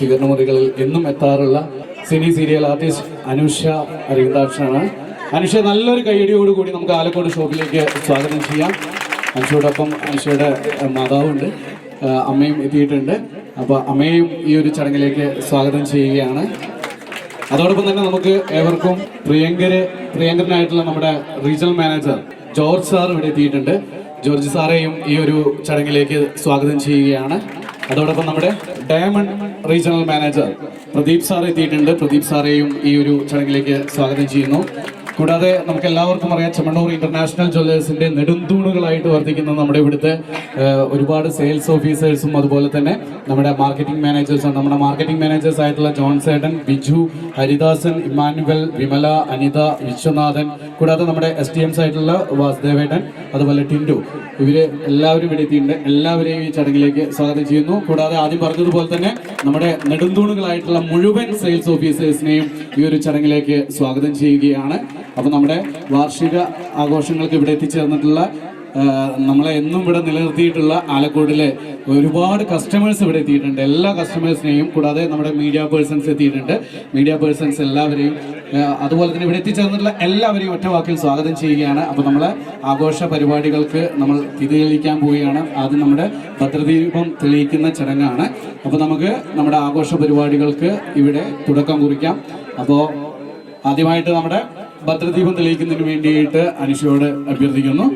സ്വീകരണ മുറികളിൽ എന്നും എത്താറുള്ള സിനി സീരിയൽ ആർട്ടിസ്റ്റ് അനുഷ അരവിന്ദാക്ഷനാണ് അനുഷ നല്ലൊരു കൈയടിയോട് കൂടി നമുക്ക് ആലക്കോട് ഷോപ്പിലേക്ക് സ്വാഗതം ചെയ്യാം. അനുഷയോടൊപ്പം അനുഷയുടെ മാതാവുണ്ട്. അമ്മയും എത്തിയിട്ടുണ്ട്. അപ്പോൾ അമ്മയും ഈ ഒരു ചടങ്ങിലേക്ക് സ്വാഗതം ചെയ്യുകയാണ്. അതോടൊപ്പം തന്നെ നമുക്ക് ഏവർക്കും പ്രിയങ്കര് പ്രിയങ്കരനായിട്ടുള്ള നമ്മുടെ റീജിയണൽ മാനേജർ ജോർജ് സാർ ഇവിടെ എത്തിയിട്ടുണ്ട്. ജോർജ് സാറേയും ഈ ഒരു ചടങ്ങിലേക്ക് സ്വാഗതം ചെയ്യുകയാണ്. അതോടൊപ്പം നമ്മുടെ diamond regional manager Pradeep sir എത്തിയിട്ടുണ്ട്. പ്രദീപ് സാറേയും ഈ ഒരു ചടങ്ങിലേക്ക് സ്വാഗതം ചെയ്യുന്നു. കൂടാതെ നമുക്ക് എല്ലാവർക്കും അറിയാം ചെമ്മണ്ണൂർ ഇന്റർനാഷണൽ ജ്വല്ലേഴ്സിന്റെ നെടുന്തൂണുകളായിട്ട് വർദ്ധിക്കുന്ന നമ്മുടെ ഇവിടുത്തെ ഒരുപാട് സെയിൽസ് ഓഫീസേഴ്സും അതുപോലെ തന്നെ നമ്മുടെ മാർക്കറ്റിംഗ് മാനേജേഴ്സും നമ്മുടെ മാർക്കറ്റിംഗ് മാനേജേഴ്സ് ആയിട്ടുള്ള ജോൺ സേട്ടൻ ബിജു ഹരിദാസൻ ഇമ്മാനുവൽ വിമല അനിത വിശ്വനാഥൻ കൂടാതെ നമ്മുടെ എസ് ടി എംസ് ആയിട്ടുള്ള വാസുദേവേട്ടൻ അതുപോലെ ടിൻഡു. ഇവർ എല്ലാവരും ഇവിടെ എത്തിയിട്ടുണ്ട്. എല്ലാവരെയും ഈ ചടങ്ങിലേക്ക് സ്വാഗതം ചെയ്യുന്നു. കൂടാതെ ആദ്യം പറഞ്ഞതുപോലെ തന്നെ നമ്മുടെ നെടുന്തൂണുകളായിട്ടുള്ള മുഴുവൻ സെയിൽസ് ഓഫീസേഴ്സിനെയും ഈ ഒരു ചടങ്ങിലേക്ക് സ്വാഗതം ചെയ്യുകയാണ്. അപ്പൊ നമ്മുടെ വാർഷിക ആഘോഷങ്ങൾക്ക് ഇവിടെ എത്തിച്ചേർന്നിട്ടുള്ള നമ്മളെ എന്നും ഇവിടെ നിലനിർത്തിയിട്ടുള്ള ആലക്കോടിലെ ഒരുപാട് കസ്റ്റമേഴ്സ് ഇവിടെ എത്തിയിട്ടുണ്ട്. എല്ലാ കസ്റ്റമേഴ്സിനെയും കൂടാതെ നമ്മുടെ മീഡിയ പേഴ്സൺസ് എത്തിയിട്ടുണ്ട്. മീഡിയ പേഴ്സൺസ് എല്ലാവരെയും അതുപോലെ തന്നെ ഇവിടെ എത്തിച്ചേർന്നിട്ടുള്ള എല്ലാവരെയും ഒറ്റ വാക്കിൽ സ്വാഗതം ചെയ്യുകയാണ്. അപ്പോൾ നമ്മൾ ആഘോഷ പരിപാടികൾക്ക് നമ്മൾ തിരിതെളിയിക്കാൻ പോവുകയാണ്. അത് നമ്മുടെ ഭദ്രദീപം തെളിയിക്കുന്ന ചടങ്ങാണ്. അപ്പോൾ നമുക്ക് നമ്മുടെ ആഘോഷ പരിപാടികൾക്ക് ഇവിടെ തുടക്കം കുറിക്കാം. അപ്പോൾ ആദ്യമായിട്ട് നമ്മുടെ ഭദ്രദീപം തെളിയിക്കുന്നതിന് വേണ്ടിയിട്ട് അനുഷയോട് അഭ്യർത്ഥിക്കുന്നു.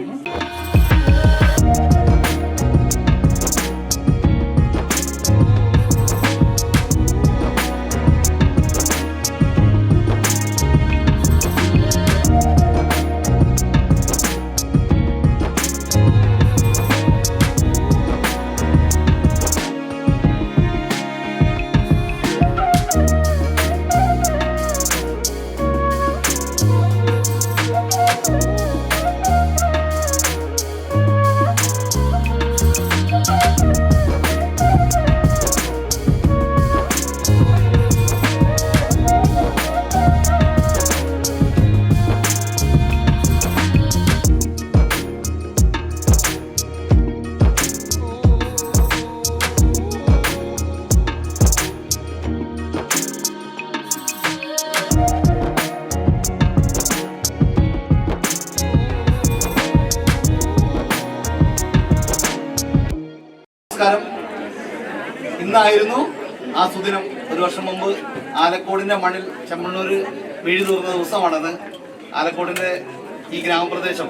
നമസ്കാരം. ഇന്നായിരുന്നു ആ സുദിനം. ഒരു വർഷം മുമ്പ് ആലക്കോടിന്റെ മണ്ണിൽ ചെമ്മണ്ണൂര് വീഴി തീർന്ന ദിവസമാണത്. ആലക്കോടിന്റെ ഈ ഗ്രാമപ്രദേശം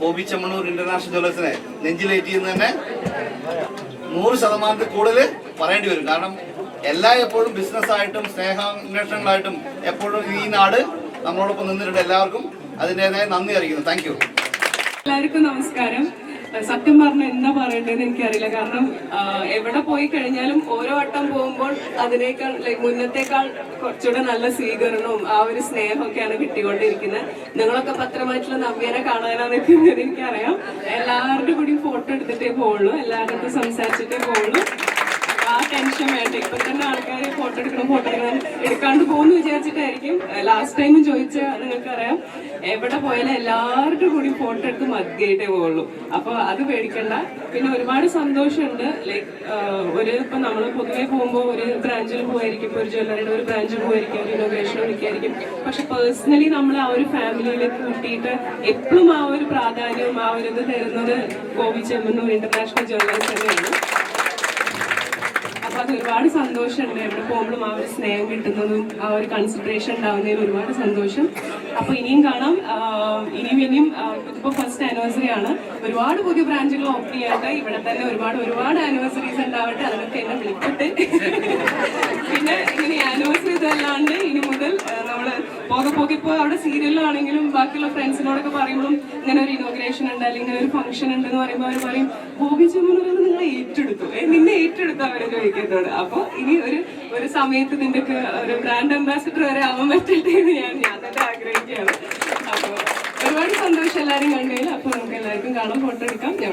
ബോബി ചെമ്മണ്ണൂർ ഇന്റർനാഷണൽ ജ്വല്ലേഴ്സിനെ നെഞ്ചിലേറ്റിയെന്ന് തന്നെ നൂറ് ശതമാനത്തിൽ കൂടുതൽ പറയേണ്ടി വരും. കാരണം എല്ലാ എപ്പോഴും ബിസിനസ്സായിട്ടും സ്നേഹാന്വേഷണങ്ങളായിട്ടും എപ്പോഴും ഈ നാട് നമ്മളോടൊപ്പം നിന്നിട്ടുണ്ട് എല്ലാവർക്കും. അതിന്റെതായ നന്ദി അറിയിക്കുന്നു. താങ്ക് എല്ലാവർക്കും നമസ്കാരം. സത്യം പറഞ്ഞ എന്താ പറയേണ്ടതെന്ന് എനിക്കറിയില്ല. കാരണം എവിടെ പോയി കഴിഞ്ഞാലും ഓരോ വട്ടം പോകുമ്പോൾ അതിനേക്കാൾ ലൈക് മുന്നത്തേക്കാൾ കുറച്ചുകൂടെ നല്ല സ്വീകരണവും ആ ഒരു സ്നേഹമൊക്കെയാണ് കിട്ടിക്കൊണ്ടിരിക്കുന്നത്. നിങ്ങളൊക്കെ പത്രമായിട്ടുള്ള നവ്യനെ കാണാനാണ് എനിക്കറിയാം. എല്ലാവരുടെ കൂടി ഫോട്ടോ എടുത്തിട്ടേ പോവുള്ളൂ. എല്ലാവരുടെ സംസാരിച്ചിട്ടേ പോവുള്ളൂ. ആ ടെൻഷൻ വേണ്ട. ഇപ്പൊ തന്നെ ആൾക്കാർ ഫോട്ടോ എടുക്കണം ഫോട്ടോ എടുക്കണം എടുക്കാണ്ട് പോകുന്നു വിചാരിച്ചിട്ടായിരിക്കും. ലാസ്റ്റ് ടൈമും ചോദിച്ച നിങ്ങൾക്കറിയാം. എവിടെ പോയാലും എല്ലാവരുടെ കൂടി ഫോട്ടോ എടുത്ത് മതിയായിട്ടേ പോകുള്ളൂ അപ്പൊ അത് പേടിക്കണ്ട. പിന്നെ ഒരുപാട് സന്തോഷമുണ്ട്. ലൈക്ക് ഒരു ഇപ്പൊ നമ്മൾ പൊതുവെ പോകുമ്പോൾ ഒരു ബ്രാഞ്ചിൽ പോയിരിക്കും ഒരു ജ്വല്ലറിയുടെ ഒരു ബ്രാഞ്ചിൽ പോയിരിക്കും ഒരു ഇന്നോഗ്രേഷൻ വിളിക്കായിരിക്കും. പക്ഷെ പേഴ്സണലി നമ്മൾ ആ ഒരു ഫാമിലിയിലേക്ക് കൂട്ടിയിട്ട് എപ്പോഴും ആ ഒരു പ്രാധാന്യവും ആ ഒരു ഇത് തരുന്നത് ഗോപി ചെമ്മന്നൂർ ഇന്റർനാഷണൽ ജ്വല്ലേഴ്സ് തന്നെയാണ്. അത് ഒരുപാട് സന്തോഷമുണ്ട്. എവിടെ പോകുമ്പോഴും ആ ഒരു സ്നേഹം കിട്ടുന്നതും ആ ഒരു കൺസിഡറേഷൻ ഉണ്ടാവുന്നതിൽ ഒരുപാട് സന്തോഷം. അപ്പൊ ഇനിയും കാണാം. ഇനിയും ഇനിയും ഇതിപ്പോ ഫസ്റ്റ് ആനിവേഴ്സറി ആണ്. ഒരുപാട് പുതിയ ബ്രാഞ്ചുകൾ ഓപ്പൺ ചെയ്യട്ടെ ഇവിടെ തന്നെ ഒരുപാട് ഒരുപാട് ആനിവേഴ്സറീസ് ഉണ്ടാവട്ടെ. അതിനൊക്കെ എന്നെ വിളിക്കട്ടെ. പിന്നെ ഇങ്ങനെ ആനിവേഴ്സറി ഇതല്ലാണ്ട് ഇനി മുതൽ പോകെ പോകെ ഇപ്പോൾ അവിടെ സീരിയലിലാണെങ്കിലും ബാക്കിയുള്ള ഫ്രണ്ട്സിനോടൊക്കെ പറയുമ്പോഴും ഇങ്ങനെ ഒരു ഇനോഗ്രേഷൻ ഉണ്ട് അല്ലെങ്കിൽ ഇങ്ങനെ ഒരു ഫംഗ്ഷൻ ഉണ്ട് എന്ന് പറയുമ്പോൾ അവർ പറയും ബോബി ചെമ്മനൂർ നിങ്ങൾ ഏറ്റെടുത്തു. നിന്നെ ഏറ്റെടുത്തു അവരെ ചോദിക്കുന്നതോട്. അപ്പൊ ഇനി ഒരു ഒരു സമയത്ത് നിന്റെ ഒരു ബ്രാൻഡ് അംബാസിഡർ വരെ ആവാൻ പറ്റട്ടെ എന്ന് ഞാൻ ഞാൻ തന്നെ ആഗ്രഹിക്കുകയാണ്. അപ്പൊ ഒരുപാട് സന്തോഷം എല്ലാവരും കണ്ടതിൽ. അപ്പൊ നമുക്ക് എല്ലാവർക്കും കാണാൻ ഫോട്ടോ എടുക്കാം. ഞാൻ